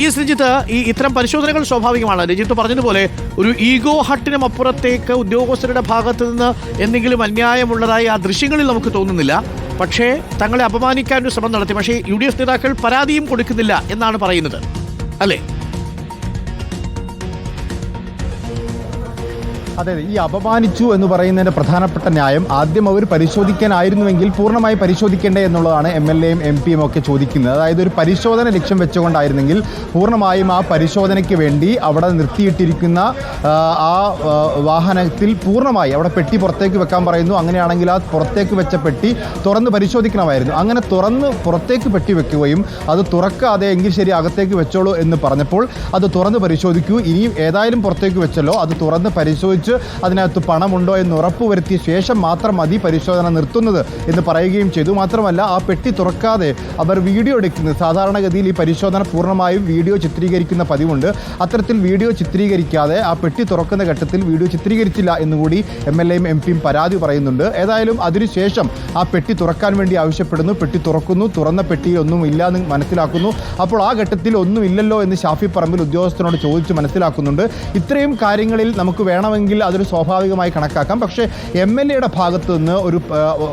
ഈ രഞ്ജിത്ത് ഈ ഇത്തരം പരിശോധനകൾ സ്വാഭാവികമാണ്. രഞ്ജിത്ത് പറഞ്ഞതുപോലെ ഒരു ഈഗോ ഹട്ടിനും അപ്പുറത്തേക്ക് ഉദ്യോഗസ്ഥരുടെ ഭാഗത്ത് നിന്ന് എന്തെങ്കിലും അന്യായമുള്ളതായി ആ ദൃശ്യങ്ങളിൽ നമുക്ക് തോന്നുന്നില്ല. പക്ഷേ തങ്ങളെ അപമാനിക്കാൻ ഒരു ശ്രമം നടത്തി. പക്ഷേ യു നേതാക്കൾ പരാതിയും കൊടുക്കുന്നില്ല എന്നാണ് പറയുന്നത്. അല്ലേ? അതെ ഈ അപമാനിച്ചു എന്ന് പറയുന്നതിന്റെ പ്രധാനപ്പെട്ട ന്യായം ആദ്യം അവർ പരിശോധിക്കാനായിരുന്നുവെങ്കിൽ പൂർണമായി പരിശോധിക്കേണ്ടേ എന്നുള്ളതാണ് എം എൽ എയും എം പിയും ഒക്കെ ചോദിക്കുന്നത്. അതായത് ഒരു പരിശോധന ലക്ഷ്യം വെച്ചുകൊണ്ടായിരുന്നെങ്കിൽ പൂർണമായും ആ പരിശോധനയ്ക്ക് വേണ്ടി അവിടെ നിർത്തിയിട്ടിരിക്കുന്ന ആ, വാഹനത്തിൽ പൂർണമായി അവിടെ പെട്ടി പുറത്തേക്ക് വെക്കാൻ പറയുന്നു. അങ്ങനെയാണെങ്കിൽ ആ പുറത്തേക്ക് വെച്ച പെട്ടി തുറന്ന് പരിശോധിക്കണമായിരുന്നു. അങ്ങനെ തുറന്ന് പുറത്തേക്ക് പെട്ടി വെക്കുകയും അത് തുറക്കാതെ എങ്കിൽ ശരി അകത്തേക്ക് വെച്ചോളൂ എന്ന് പറഞ്ഞപ്പോൾ അത് തുറന്ന് പരിശോധിക്കൂ. ഇനിയും ഏതായാലും പുറത്തേക്ക് വെച്ചല്ലോ. അത് തുറന്ന് പരിശോധിച്ച് അതിനകത്ത് പണമുണ്ടോ എന്ന് ഉറപ്പുവരുത്തിയ ശേഷം മാത്രം മതി പരിശോധന നിർത്തുന്നത് എന്ന് പറയുകയും ചെയ്തു. മാത്രമല്ല ആ പെട്ടി തുറക്കാതെ അവർ വീഡിയോ എടുക്കുന്നത് സാധാരണഗതിയിൽ ഈ പരിശോധന പൂർണമായും വീഡിയോ ചിത്രീകരിക്കുന്ന പതിവുണ്ട്. അത്തരത്തിൽ വീഡിയോ ചിത്രീകരിക്കാതെ ആ പെട്ടി തുറക്കുന്ന ഘട്ടത്തിൽ വീഡിയോ ചിത്രീകരിച്ചില്ല എന്നുകൂടി എം എൽ എയും എം പിയും പരാതി പറയുന്നുണ്ട്. ഏതായാലും അതിനുശേഷം ആ പെട്ടി തുറക്കാൻ വേണ്ടി ആവശ്യപ്പെടുന്നു. പെട്ടി തുറക്കുന്നു. തുറന്ന പെട്ടിയിൽ ഒന്നും ഇല്ല എന്ന് മനസ്സിലാക്കുന്നു. അപ്പോൾ ആ ഘട്ടത്തിൽ ഒന്നും ഇല്ലല്ലോ എന്ന് ഷാഫി പറമ്പിൽ ഉദ്യോഗസ്ഥനോട് ചോദിച്ച് മനസ്സിലാക്കുന്നുണ്ട്. ഇത്രയും കാര്യങ്ങളിൽ നമുക്ക് വേണമെങ്കിൽ അതൊരു സ്വാഭാവികമായി കണക്കാക്കാം. പക്ഷേ എം എൽ എയുടെ ഭാഗത്ത് നിന്ന് ഒരു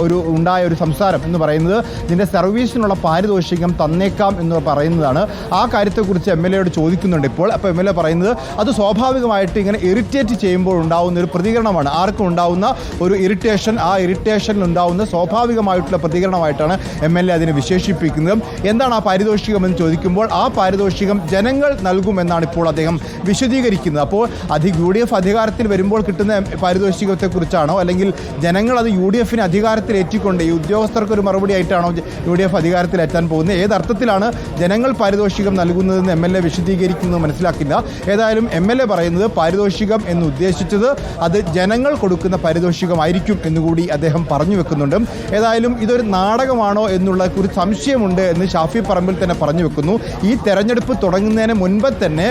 ഒരു ഉണ്ടായ ഒരു സംസാരം എന്ന് പറയുന്നത് നിന്റെ സർവീസിനുള്ള പാരിതോഷികം തന്നേക്കാം എന്ന് പറയുന്നതാണ്. ആ കാര്യത്തെക്കുറിച്ച് എം എൽ എയോട് ചോദിക്കുന്നുണ്ട് ഇപ്പോൾ. അപ്പോൾ എം എൽ എ പറയുന്നത് അത് സ്വാഭാവികമായിട്ട് ഇങ്ങനെ ഇറിറ്റേറ്റ് ചെയ്യുമ്പോൾ ഉണ്ടാകുന്ന ഒരു പ്രതികരണമാണ്. ആർക്കും ഉണ്ടാവുന്ന ഒരു ഇറിറ്റേഷൻ ആ ഇറിറ്റേഷനിൽ ഉണ്ടാവുന്ന സ്വാഭാവികമായിട്ടുള്ള പ്രതികരണമായിട്ടാണ് എം എൽ എ അതിനെ വിശേഷിപ്പിക്കുന്നത്. എന്താണ് ആ പാരിതോഷികം എന്ന് ചോദിക്കുമ്പോൾ ആ പാരിതോഷികം ജനങ്ങൾ നൽകുമെന്നാണ് ഇപ്പോൾ അദ്ദേഹം വിശദീകരിക്കുന്നത്. അപ്പോൾ അധി യു ഡി എഫ് അധികാരത്തിൽ വരുമ്പോൾ കിട്ടുന്ന പാരിതോഷികത്തെക്കുറിച്ചാണോ? അല്ലെങ്കിൽ ജനങ്ങൾ അത് യു ഡി എഫിന് അധികാരത്തിൽ ഏറ്റിക്കൊണ്ട് ഈ ഉദ്യോഗസ്ഥർക്ക് ഒരു മറുപടി ആയിട്ടാണോ യു ഡി എഫ് അധികാരത്തിലെത്താൻ പോകുന്നത്? ഏത് അർത്ഥത്തിലാണ് ജനങ്ങൾ പാരിതോഷികം നൽകുന്നതെന്ന് എം എൽ എ വിശദീകരിക്കുന്നത് മനസ്സിലാക്കില്ല. ഏതായാലും എം എൽ എ പറയുന്നത് പാരിതോഷികം എന്ന് ഉദ്ദേശിച്ചത് അത് ജനങ്ങൾ കൊടുക്കുന്ന പാരിതോഷികമായിരിക്കും എന്നുകൂടി അദ്ദേഹം പറഞ്ഞു വെക്കുന്നുണ്ട്. ഏതായാലും ഇതൊരു നാടകമാണോ എന്നുള്ള ഒരു സംശയമുണ്ട് എന്ന് ഷാഫി പറമ്പിൽ തന്നെ പറഞ്ഞു വെക്കുന്നു. ഈ തെരഞ്ഞെടുപ്പ് തുടങ്ങുന്നതിന് മുൻപ് തന്നെ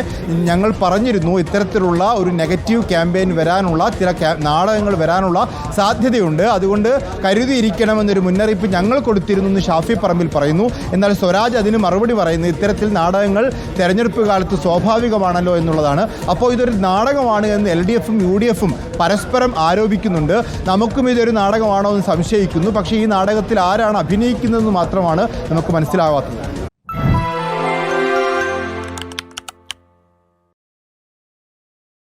ഞങ്ങൾ പറഞ്ഞിരുന്നു ഇത്തരത്തിലുള്ള ഒരു നെഗറ്റീവ് ക്യാമ്പയിൻ വരാനുള്ള ചില നാടകങ്ങൾ വരാനുള്ള സാധ്യതയുണ്ട്. അതുകൊണ്ട് കരുതിയിരിക്കണമെന്നൊരു മുന്നറിയിപ്പ് ഞങ്ങൾ കൊടുത്തിരുന്നു എന്ന് ഷാഫി പറമ്പിൽ പറയുന്നു. എന്നാൽ സ്വരാജ് അതിന് മറുപടി പറയുന്നു ഇത്തരത്തിൽ നാടകങ്ങൾ തെരഞ്ഞെടുപ്പ് കാലത്ത് സ്വാഭാവികമാണല്ലോ എന്നുള്ളതാണ്. അപ്പോൾ ഇതൊരു നാടകമാണ് എന്ന് എൽ ഡി എഫും യു ഡി എഫും പരസ്പരം ആരോപിക്കുന്നുണ്ട്. നമുക്കും ഇതൊരു നാടകമാണോ എന്ന് സംശയിക്കുന്നു. പക്ഷേ ഈ നാടകത്തിൽ ആരാണ് അഭിനയിക്കുന്നതെന്ന് മാത്രമാണ് നമുക്ക് മനസ്സിലാവാത്തത്.